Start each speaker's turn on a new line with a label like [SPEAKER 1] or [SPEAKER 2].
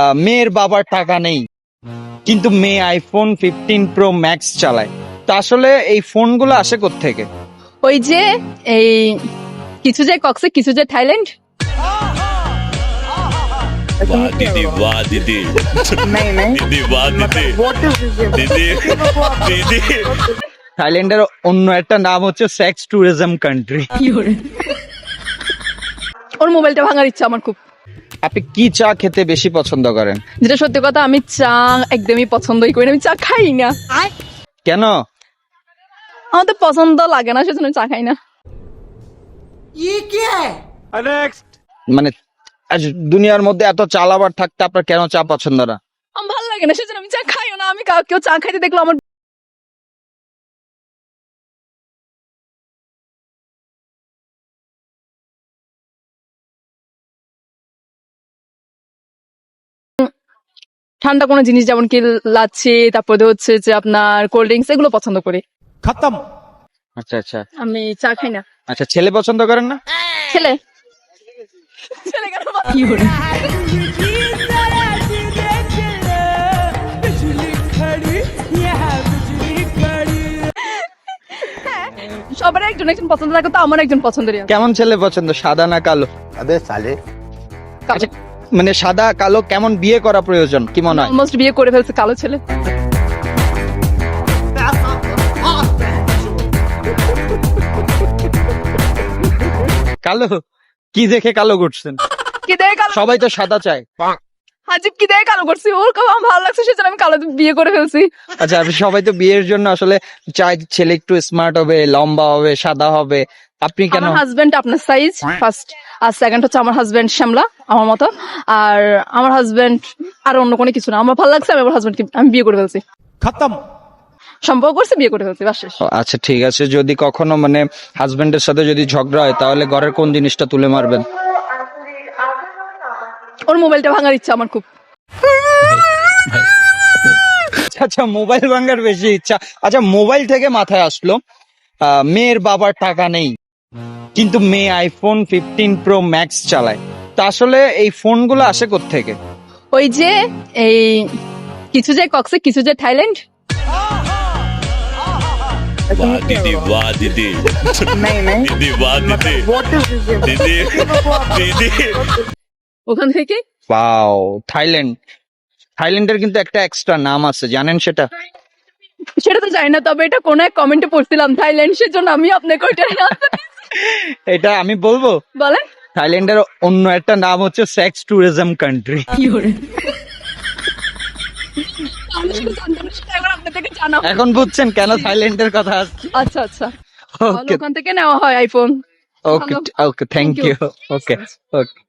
[SPEAKER 1] আহ, মেয়ের বাবার টাকা নেই কিন্তু মেয়ে আইফোন ফিফটিন প্রো ম্যাক্স চালায় তো আসলে এই ফোনগুলো আসে থেকে
[SPEAKER 2] ওই যে এই কিছু যে কক্সে কিছু যে থাইল্যান্ড
[SPEAKER 3] वाह दीदी वाह दीदी
[SPEAKER 4] नहीं नहीं
[SPEAKER 3] दीदी वाह दीदी
[SPEAKER 4] व्हाट इज दिस
[SPEAKER 3] दीदी दीदी
[SPEAKER 1] থাইল্যান্ডের অন্য একটা নাম হচ্ছে সেক্স ট্যুরিজম কান্ট্রি
[SPEAKER 2] ওর মোবাইলটা ভাঙার ইচ্ছা আমার খুব
[SPEAKER 1] আপনি কি চা খেতে বেশি পছন্দ করেন?
[SPEAKER 2] যেটা সত্যি কথা আমি চা একদমই পছন্দই করি না আমি চা খাই না।
[SPEAKER 1] কেন?
[SPEAKER 2] আমার তো পছন্দ লাগে না সেজন্য চা খাই না।
[SPEAKER 1] মানে দুনিয়ার মধ্যে এত চালাবার থাকতে আপনার কেন চা পছন্দ না?
[SPEAKER 2] আমার ভালো লাগে না সেজন্য আমি চা খাইও না আমি কাউ- কেউ চা খাইতে দেখল আমার ঠান্ডা কোনো জিনিস যেমন কি লাচ্ছি তারপরে হচ্ছে যে আপনার কোল্ড ড্রিঙ্কস এগুলো পছন্দ করি। খতম।
[SPEAKER 1] আচ্ছা আচ্ছা।
[SPEAKER 2] আমি চা খাই না।
[SPEAKER 1] আচ্ছা ছেলে পছন্দ করেন না?
[SPEAKER 2] ছেলে। ছেলে কেন কি সবার একজন একজন পছন্দ থাকে তো আমার একজন পছন্দের
[SPEAKER 1] কেমন ছেলে পছন্দ সাদা না কালো?
[SPEAKER 4] আবে
[SPEAKER 1] সালে। মানে সাদা কালো কেমন বিয়ে করা প্রয়োজন? কি মনে হয়?
[SPEAKER 2] অলমোস্ট বিয়ে করে ফেলছে কালো ছেলে।
[SPEAKER 1] কালো? কি দেখে কালো করছেন?
[SPEAKER 2] কি দেখে কালো
[SPEAKER 1] সবাই তো সাদা চায়।
[SPEAKER 2] হাজিব কি দেখে কালো করছি? ওর খুব আমার ভালো লাগছে সেজন্য আমি কালো বিয়ে করে ফেলছি।
[SPEAKER 1] আচ্ছা সবাই তো বিয়ের জন্য আসলে চায় ছেলে একটু স্মার্ট হবে লম্বা হবে সাদা হবে। আপনি কেন?
[SPEAKER 2] আমার হাজবেন্ড আপনার সাইজ ফার্স্ট আর সেকেন্ড হচ্ছে আমার হাজবেন্ড শ্যামলা আমার মতো। আর আমার হাজবেন্ড আর অন্য কোনো কিছু না। আমার ভালো লাগছে আমি আমার হাজবেন্ড আমি বিয়ে করে ফেলছি।
[SPEAKER 4] খতম।
[SPEAKER 2] সম্পর্ক করছে বিয়ে করে ফেলছি বাস
[SPEAKER 1] আচ্ছা ঠিক আছে। যদি কখনো মানে হাজবেন্ডের সাথে যদি ঝগড়া হয় তাহলে ঘরের কোন জিনিসটা তুলে মারবেন?
[SPEAKER 2] ওর মোবাইলটা ভাঙার ইচ্ছা আমার খুব।
[SPEAKER 1] আচ্ছা মোবাইল ভাঙার বেশি ইচ্ছা। আচ্ছা মোবাইল থেকে মাথায় আসলো মেয়ের বাবার টাকা নেই। কিন্তু মেয়ে আইফোন ফিফটিন প্রো ম্যাক্স চালায় তো আসলে এই ফোনগুলো আসে থেকে
[SPEAKER 2] ওই যে এই কিছু যে কক্সে কিছু যে থাইল্যান্ড
[SPEAKER 3] वाह दीदी वाह दीदी
[SPEAKER 4] नहीं नहीं
[SPEAKER 3] दीदी वाह दीदी
[SPEAKER 4] व्हाट इज दिस
[SPEAKER 3] दीदी दीदी
[SPEAKER 2] ওখান থেকে
[SPEAKER 1] পাও থাইল্যান্ড থাইল্যান্ডের কিন্তু একটা এক্সট্রা নাম আছে জানেন সেটা
[SPEAKER 2] সেটা তো জানি না তবে এটা কোনো এক কমেন্টে পড়ছিলাম থাইল্যান্ড সেজন্য আমি আপনাকে ওইটা
[SPEAKER 1] এটা আমি বলব?
[SPEAKER 2] বলেন।
[SPEAKER 1] থাইল্যান্ডের অন্য একটা নাম হচ্ছে সেক্স ট্যুরিজম কান্ট্রি এখন বুঝছেন কেন থাইল্যান্ডের কথা আসছে?
[SPEAKER 2] আচ্ছা আচ্ছা।
[SPEAKER 1] ওকে
[SPEAKER 2] ওখান থেকে নেওয়া হয় iPhone
[SPEAKER 1] okay okay
[SPEAKER 2] thank you
[SPEAKER 1] okay okay